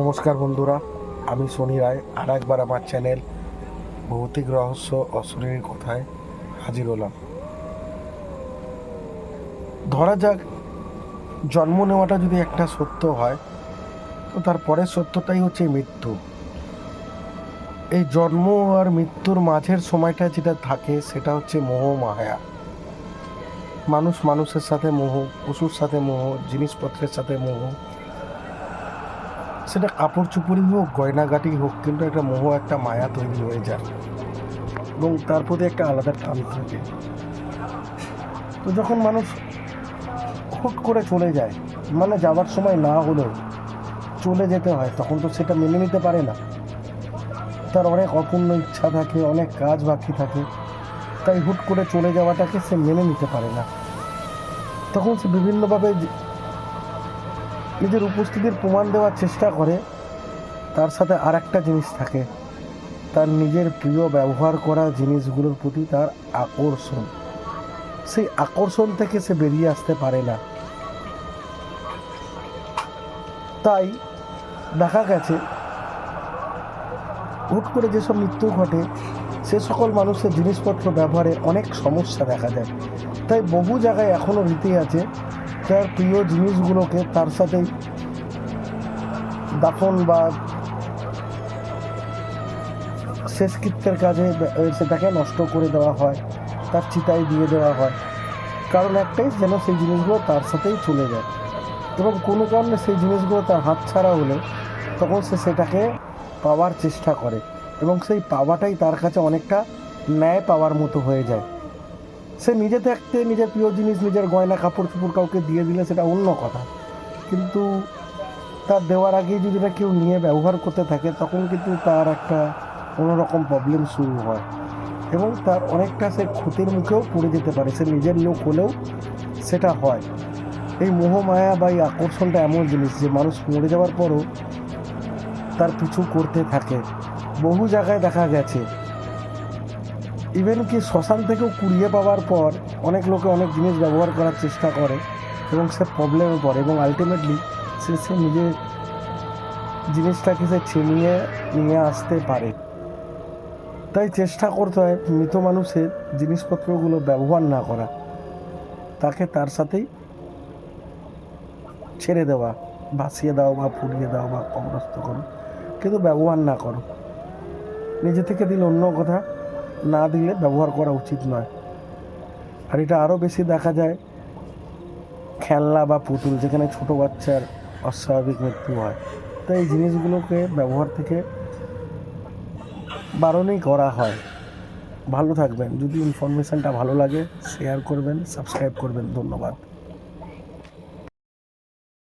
নমস্কার বন্ধুরা, আমি শনি রায় আর একবার আমার চ্যানেল ভৌতিক রহস্য অশরীরীর কথায় হাজির হলাম। ধরা যাক, জন্ম নেওয়াটা যদি একটা সত্য হয়, তো তার পরের সত্যটাই হচ্ছে মৃত্যু। এই জন্ম আর মৃত্যুর মাঝের সময়টা যেটা থাকে, সেটা হচ্ছে মোহ মায়া। মানুষ মানুষের সাথে মোহ, পশুর সাথে মোহ, জিনিসপত্রের সাথে মোহ সেটা কাপড় চুপড়ি হোক গয়নাগাটি হোক, কিন্তু একটা মোহ, একটা মায়া তৈরি হয়ে যায়। এবং তার প্রতি একটা আলাদা টান থাকে। তো যখন মানুষ হুট করে চলে যায় মানে যাওয়ার সময় না হলেও চলে যেতে হয়, তখন তো সেটা মেনে নিতে পারে না। তার অনেক অপূর্ণ ইচ্ছা থাকে, অনেক কাজ বাকি থাকে। তাই হুট করে চলে যাওয়াটাকে সে মেনে নিতে পারে না। তখন সে বিভিন্নভাবে নিজের উপস্থিতির প্রমাণ দেওয়ার চেষ্টা করে, তার সাথে আর একটা জিনিস থাকে। তার নিজের প্রিয় ব্যবহার করা জিনিসগুলোর প্রতি তার আকর্ষণ। সেই আকর্ষণ থেকে সে বেরিয়ে আসতে পারে না। তাই দেখা গেছে, হুট করে যেসব মৃত্যু ঘটে, সে সকল মানুষের জিনিসপত্র ব্যবহারে অনেক সমস্যা দেখা যায় তাই বহু জায়গায় এখনও রীতি আছে তার প্রিয় জিনিসগুলোকে তার সাথেই দাফন বা শেষকৃত্যের কাজে সেটাকে নষ্ট করে দেওয়া হয়, তার চিতায় দিয়ে দেওয়া হয়। কারণ একটাই যেন সেই জিনিসগুলো তার সাথেই চলে যায়। এবং কোনো কারণে সেই জিনিসগুলো তার হাত ছাড়া হলে তখন সে সেটাকে পাওয়ার চেষ্টা করে। এবং সেই পাওয়াটাই তার কাছে অনেকটা ন্যায় পাওয়ার মতো হয়ে যায়। সে নিজে থাকতে নিজের প্রিয় জিনিস, নিজের গয়না, কাপড় চোপড় কাউকে দিয়ে দিলে সেটা অন্য কথা। কিন্তু তার দেওয়ার আগেই যদি এটা কেউ নিয়ে ব্যবহার করতে থাকে, তখন কিন্তু তার একটা অন্যরকম প্রবলেম শুরু হয়। এবং তার অনেকটা সে ক্ষতির মুখেও পড়ে যেতে পারে, সে নিজের লোক হলেও সেটা হয়। এই মোহমায়া বা এই আকর্ষণটা এমন জিনিস যে মানুষ মরে যাওয়ার পরও তার পিছু করতে থাকে। বহু জায়গায় দেখা গেছে ইভেন কি শ্মশান থেকেও কুড়িয়ে পাওয়ার পর অনেক লোকে অনেক জিনিস ব্যবহার করার চেষ্টা করে এবং সে প্রবলেমে পড়ে এবং আলটিমেটলি সে সে নিজের জিনিসটাকে সে ছিনিয়ে নিয়ে আসতে পারে। তাই চেষ্টা করতে হয় মৃত মানুষের জিনিসপত্রগুলো ব্যবহার না করা। তাকে তার সাথেই ছেড়ে দেওয়া, ভাসিয়ে দাও বা পুড়িয়ে দাও বা কবরস্থ করো। কিন্তু ব্যবহার না করো। নিজে থেকে দিলে অন্য কথা। না দিলে ব্যবহার করা উচিত নয়। আর এটা আরও বেশি দেখা যায়, খেলনা বা পুতুল যেখানে ছোটো বাচ্চার অস্বাভাবিক মৃত্যু হয়। তো এই জিনিসগুলোকে ব্যবহার থেকে বারণই করা হয়। ভালো থাকবেন। যদি ইনফরমেশানটা ভালো লাগে শেয়ার করবেন সাবস্ক্রাইব করবেন। ধন্যবাদ।